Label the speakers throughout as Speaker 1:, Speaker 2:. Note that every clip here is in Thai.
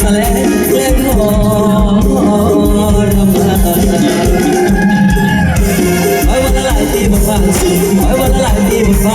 Speaker 1: แสลงเล่นหอรำมาไว้วันละหลา
Speaker 2: ยปีบนฟ้าสิไว้วัน
Speaker 3: ละหลายปีบนฟ้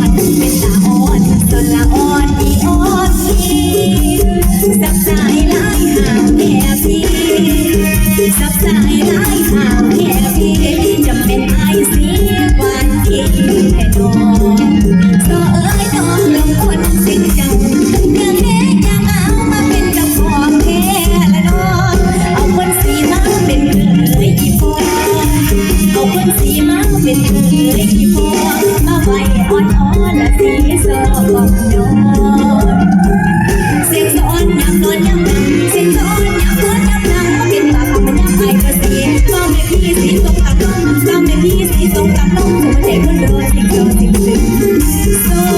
Speaker 3: มัน so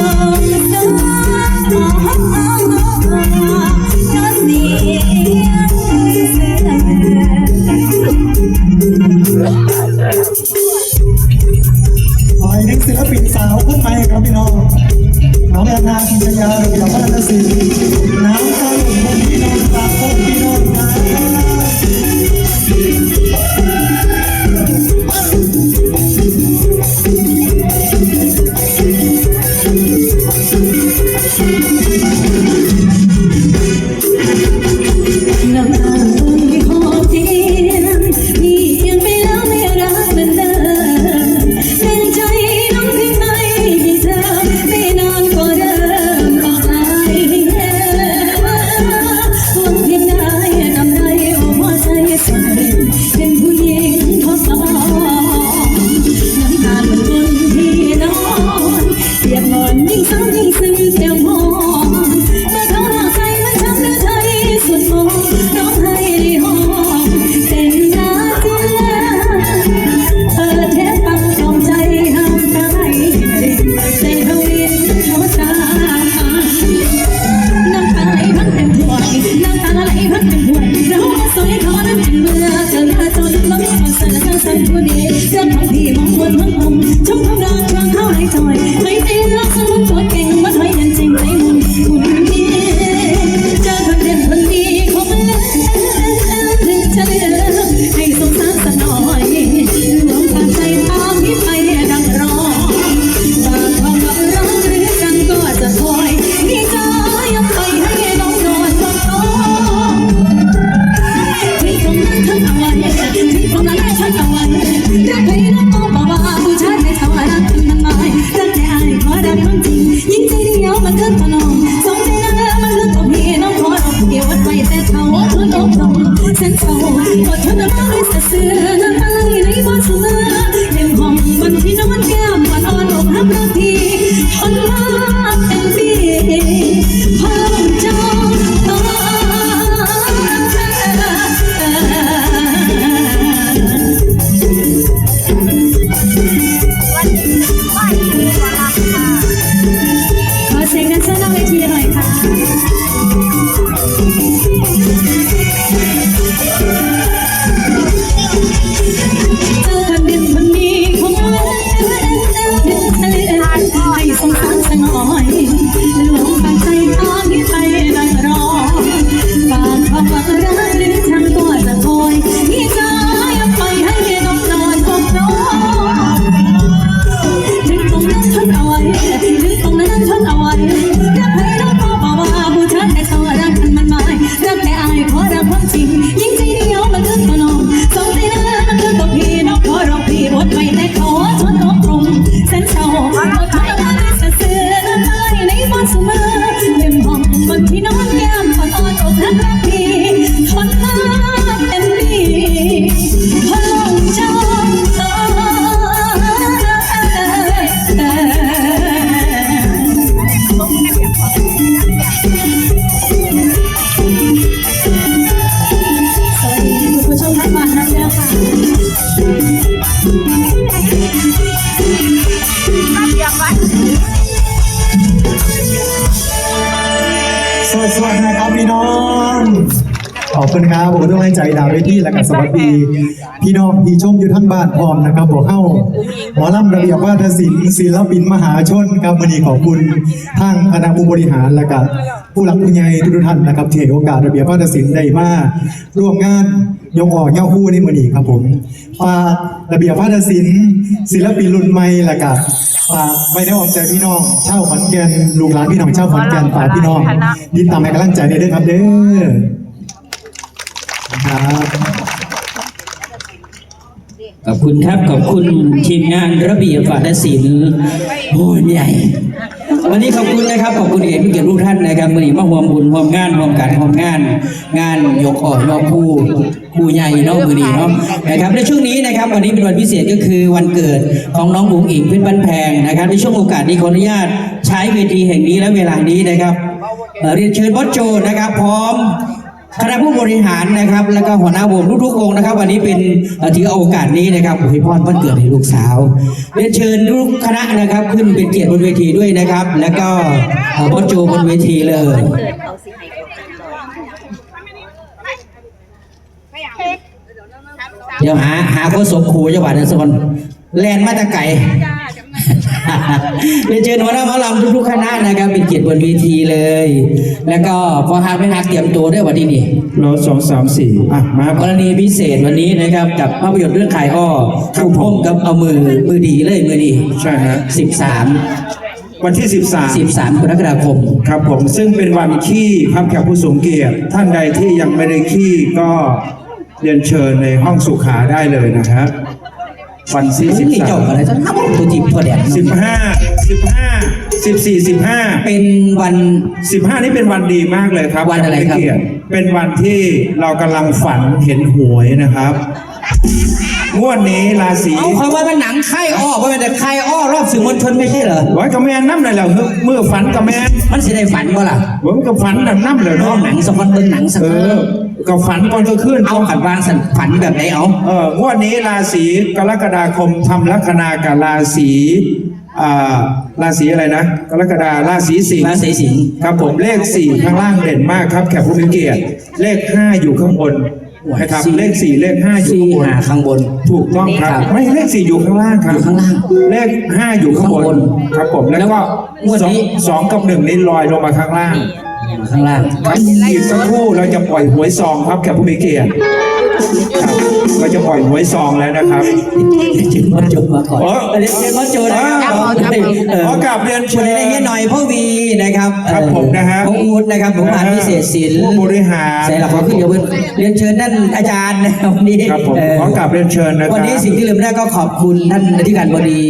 Speaker 3: กำลังได้ชั้นตะวันรักพี่รักน้องบ่าวผู้ชายไม่เท่าไรรักคุณทำไมรักแต่อายขอรู้จริงยิ่งใจเดียวมันเกินพน้องสองใจนักเออมันเลือกตัวพี่น้องขอเราเกี่ยววัดแต่เขาทนอกตรงฉันเศ
Speaker 2: ร้อดทนน้ำตาไม่เสือ สวัสดีนะครับพี่น้อง ขอบคุณครับผมก็ต้องให้ใจดาวไว้ที่และกับสวัสดีพี่น้องพี่ชมอยู่ทั้งบ้านพร้อมนะครับบอกเข้าหมอลำระเบียบวาทศิลป์ศิลปินมหาชนครับวันนี้ขอบคุณทางคณะผู้บริหารและก็ ผู้หลักผู้ใหญ่ทุกท่านนะครับที่ให้โอกาสระเบียบวาทศิลป์ได้มาร่วมงานยกออกเย้าคู่ในมือนี้ครับผมฝากระเบียบวาทศิลป์ศิลปินรุ่นใหม่ละก็ฝากไว้ในออกใจพี่น้องชาวขอนแก่นลูกหลานพี่น้องชาวขอนแก่นฝากพี่น้องยินตามให้กำลังใจในเด้อครับเด้อครับ
Speaker 1: ขอบคุณครับขอบคุณทีมงานระเบียบวาทศิลป์โอ้ยใหญ่ วันนี้ขอบคุณนะครับขอบคุณเอกผู้เกียรติทุกท่านนะครับวันนี้มาห่วมบุญห่วมงานห่วมการห่วมงาน งานยกออกยกผู้ผู้ใหญ่เนาะมือดีเนาะนะครับในช่วงนี้นะครับ วันนี้เป็นวันพิเศษก็คือวันเกิดของน้องบุ๋งอิงเพื่อนบ้านแพงนะครับ ในช่วงโอกาสนี้ขออนุญาตใช้เวทีแห่งนี้และเวลานี้นะครับเอ่อเรียนเชิญบอสโจนะครับ พร้อม คณะผู้บริหารนะครับ แล้วก็หัวหน้าวงทุกๆวงนะครับ วันนี้เป็นถือโอกาสนี้นะครับอวยพรวันเกิดให้ลูกสาวเรียนเชิญทุกคณะนะครับ ขึ้นเป็นเกียรติบนเวทีด้วยนะครับ แล้วก็เอ่อบอสโจบนเวทีเลยเดี๋ยวหาหาโคศกครูจังหวัดนครแลนมาตะไก่ เรียนเชิญหัวหน้าหมอลำทุกๆคณะนะครับเป็นเกียรติบนเวทีเลย แล้วก็พอหากไม่หักเตรียมตัวด้วยวันนี้นี่
Speaker 4: รถสองสามสี่อะมา
Speaker 1: กรณีพิเศษวันนี้นะครับกับภาพยนตร์เรื่องขายอ้อคู่พมกับเอามือมือดีเลยมือดี
Speaker 4: ใช่ฮะ
Speaker 1: สิบสาม
Speaker 4: วันที่สิบสาม
Speaker 1: สิบสามกรกฎาคม
Speaker 4: ครับผมซึ่งเป็นวันขี้พับแขกผู้สูงเกียรติท่านใดที่ยังไม่ได้ขี้ก็เรียนเชิญในห้องสุขาได้เลยนะครับ วันที่สิบ
Speaker 1: นี่
Speaker 4: สา
Speaker 1: เจ้ามอะไรจะนับตัวจีบตัวแดด
Speaker 4: สิบห้าสิบห้าสิบสี่สิบห้า
Speaker 1: เป็นวัน
Speaker 4: สิบห้านี่เป็นวันดีมากเลยครับ
Speaker 1: วันอะไรครับ
Speaker 4: แขกผู้เกียติเป็นวันที่เรากำลังฝันเห็นหวยนะครับงวดนี้ราศี
Speaker 1: เอาคำว่ามันหนังค่ายอ้อว่าเป็นแต่ค่ายอ้อรอบสื่อมวลชนไม่ใช่เหรอ
Speaker 4: ไว้กับแมนน้ำเลยแหละเมื่อฝันกับแมน
Speaker 1: มันสิได้ฝันว่าล่ะ
Speaker 4: ผมก็ฝันแบบน้ำเลย
Speaker 1: น้อ
Speaker 4: เนาะ
Speaker 1: งหนังสักคนเบิ่งหนังสัก
Speaker 4: เอ
Speaker 1: คน
Speaker 4: อ ก็ฝันก่อนก็ขึ้น
Speaker 1: เอาขันวางสันฝันแบบไหนเอา
Speaker 4: เอองวดนี้ราศีกรกฎาคมทำลัคนากับราศีอ่าราศีอะไรนะกรกฎาราศีสิงห์
Speaker 1: ราศีสิงห์
Speaker 4: ครับผมเลขสี่ข้างล่างเด่นมากครับแขกผู้มีเกียรติเลขห้าอยู่ข้างบนนะครับเลขสี่เลขห้าอยู่
Speaker 1: สี่
Speaker 4: ข้างบน
Speaker 1: หาข้างบน
Speaker 4: ถูกต้องครับ
Speaker 1: ครับ
Speaker 4: ไม่เลขสี่อยู่ข้างล่างครับ
Speaker 1: อยู่ข้างล่าง
Speaker 4: เลขห้าอยู่ข้างบ
Speaker 1: ข้างบ
Speaker 4: น
Speaker 1: น
Speaker 4: ครับผมแล้วก็
Speaker 1: งวด
Speaker 4: สอง
Speaker 1: นี้
Speaker 4: สองกับหนึ่งนี่ลอยลงมาข้างล่าง
Speaker 1: ข้างล่าง
Speaker 4: ครับอีกสักครู่เราจะปล่อยหวยซองครับแขกผู้มีเกียรติครับเราจะปล่อยหวยซองแล้วนะครับ
Speaker 1: จึงมาโจมาก่อน
Speaker 4: โอ้
Speaker 1: เดี๋ยวเชิญมาโจนะ
Speaker 4: อ๋อขอกราบเรียนเชิญ
Speaker 1: ญได้เฮียหน่อยพ่อวีนะครับ
Speaker 4: ครับผมนะฮะ
Speaker 1: พ่ออูดนะครับผมอ่านพิเศษศิลป์
Speaker 4: ผู้บริหาร
Speaker 1: ใส่หลักขอขึ้นเดี๋ยวเพิ่นเรียนเชิญท่านอาจารย์นะครับวันนี้
Speaker 4: ครับผม
Speaker 1: เข
Speaker 4: อกราบเรียนเชิญนะครับ
Speaker 1: วันนี้สิ่งที่ลืมไม่ได้ก็ขอบคุณท่านอธิการบดี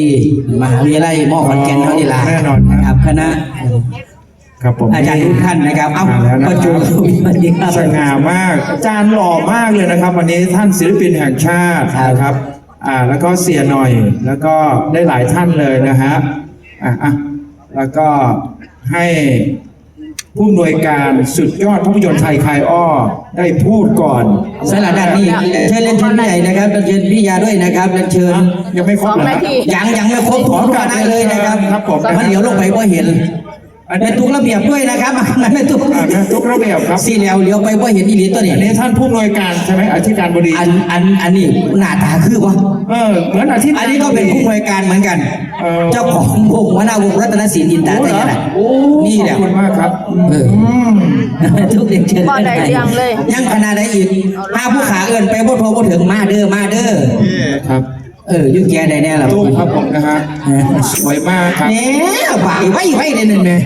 Speaker 1: มหาวิทยาลัยมอขอนแก่นเท่านี้ละ
Speaker 4: แน่นอนครับ
Speaker 1: ครับคณะ
Speaker 4: ครับผม
Speaker 1: อาจารย์ทุกท่านนะครับ เอ้า
Speaker 4: มาแล้วนะ
Speaker 1: ก็
Speaker 4: ค
Speaker 1: จู
Speaker 4: รับ
Speaker 1: สวัสดีครับ
Speaker 4: สง่ามาก อาจารย์หล่อมากเลยนะครับ วันนี้ท่านศิลปินแห่งชาติ
Speaker 1: ครับ
Speaker 4: นะครับ อ่า แล้วก็เสียหน่อย แล้วก็ได้หลายท่านเลยนะฮะ อะอะแล้วก็ให้ผู้อำนวยการสุดยอดภาพยนตร์ไทยคายอ้อ ได้พูดก่อน
Speaker 1: สำหรับด้านนี้เชิญเรียนเชิญพี่ใหญ่นะครับเรียนเชิญพี่ยาด้วยนะครับเรียนเชิญ
Speaker 4: ยังไม่ครบเหรอครับ
Speaker 1: ยังยังไม่ครบทุกคณะเลยนะครับ
Speaker 4: ครับผม
Speaker 1: เพราะเดี๋ยวลงไปก็เห็น
Speaker 4: อัน
Speaker 1: เป็
Speaker 4: นี้
Speaker 1: นทุกระเบียบด้วยนะครับมันไม่ทุก
Speaker 4: อ่าทุกระเบียบครับ
Speaker 1: สี่เหลียวเลี้ยวไปก็เห็นอีหลีตัวนี้
Speaker 4: อันนี้ท่านผู้อำนวยการใช่ไหมอธิการบดี
Speaker 1: อันอันอันนี้หน้าตาคือวะ
Speaker 4: เออเหมือนอธิ
Speaker 1: อันนี้ก็เป็นผู้อำนวยการเหมือนกัน
Speaker 4: เออ
Speaker 1: เจ้าของวงวนาวงรัตนศิลป์อินตา
Speaker 4: โอ้
Speaker 1: แต่
Speaker 4: เหรอ
Speaker 1: ยังไง
Speaker 4: โอ้
Speaker 1: นี่แหละ
Speaker 4: ขอบคุณมากครับ
Speaker 1: เออ
Speaker 4: ม
Speaker 1: ทุกเรียนเชิญ
Speaker 5: บ่ได้เรื่องเลย
Speaker 1: ยังขนาดไหนอีกถ้าผู้ขาเอินไปบ่โทรบ่ถึงมาเด้อมาเด้อ
Speaker 4: ครับ
Speaker 1: เออยุ่งแกได้แน่ล่ะ
Speaker 4: ตู้ครับผมนะฮะสวยมากครับ
Speaker 1: เนี่ยบ่ายไว้ไว้ได้หนึ่งเนี่ย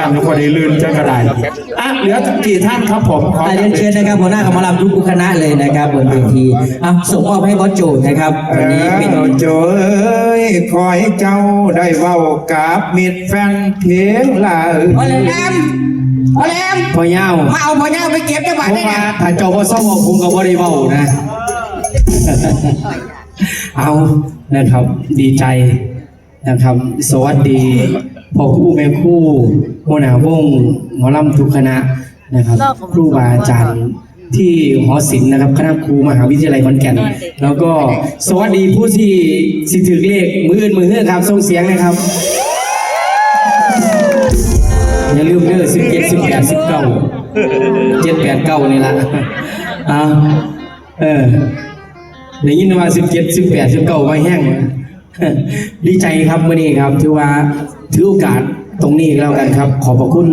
Speaker 4: ตามทุกคนได้ลื่นจะกระไดอะเหลือกี่ท่านครับผมขอ
Speaker 1: อะเรียนเชิญนะครับหัวหน้าคณะลำทุกคณะเลยนะครับบนเวทีอะส่งมอบให้บอสโจนะครับ
Speaker 4: เอ
Speaker 1: วันนี้เป็น
Speaker 4: อโจเอ้ยขอให้เจ้าได้เว้ากับมิตรแฟนเพลงลา
Speaker 1: พอแหลมพอแหลม
Speaker 6: พอยาว
Speaker 1: มาเอาพอยาวไปเก็บจังหวัด
Speaker 6: ผม
Speaker 1: ได้
Speaker 6: ว่า
Speaker 1: เนี่ย
Speaker 6: ถ้าเจ้าว่าซ่อมเอาผมก็บ่ได้เว้านะ เอานะครับ ดีใจนะครับ สวัสดีพ่อครู่แม่ครู่หัวหน้าวงหมอลำทุกคณะนะครับครูบาอาจารย์ที่หอศิลป์นะครับคณะครูมหาวิทยาลัยขอนแก่น แล้วก็สวัสดีผู้ที่สิถือเลขมืออื่นมือเฮือครับส่งเสียงนะครับ อย่าลืมเด้อสิบเจ็ดสิบแปดดสิบเก้าเจ็ดแปดเก้านี่ละอ่าเออ ได้ยินว่าสิบเจ็ดสิบแปดสิบเก้าไว้แห้งดีใจครับมื่อนี้ครับ ถือว่าถือโอกาสตรงนี้ก็แล้วกันครับ ขอบพระคุณ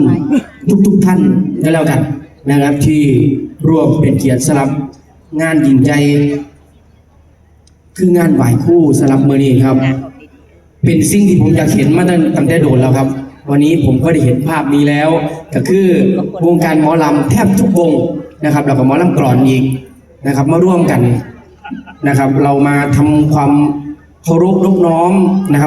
Speaker 6: ทุกๆท่านก็แล้วกันนะครับ ที่ร่วมเป็นเกียรติสำหรับงานยิ่งใจ คืองานไหว้คู่สำหรับมื่อนี้ครับ เป็นสิ่งที่ผมอยากเห็นมาตั้งตั้งแต่โดนแล้วครับ วันนี้ผมก็ได้เห็นภาพนี้แล้ว ก็คือวงการหมอลำแทบทุกวงนะครับแล้วก็หมอลำกรอนอีกนะครับ มาร่วมกัน นะครับ เรามาทำความเคารพนอบน้อมนะครับ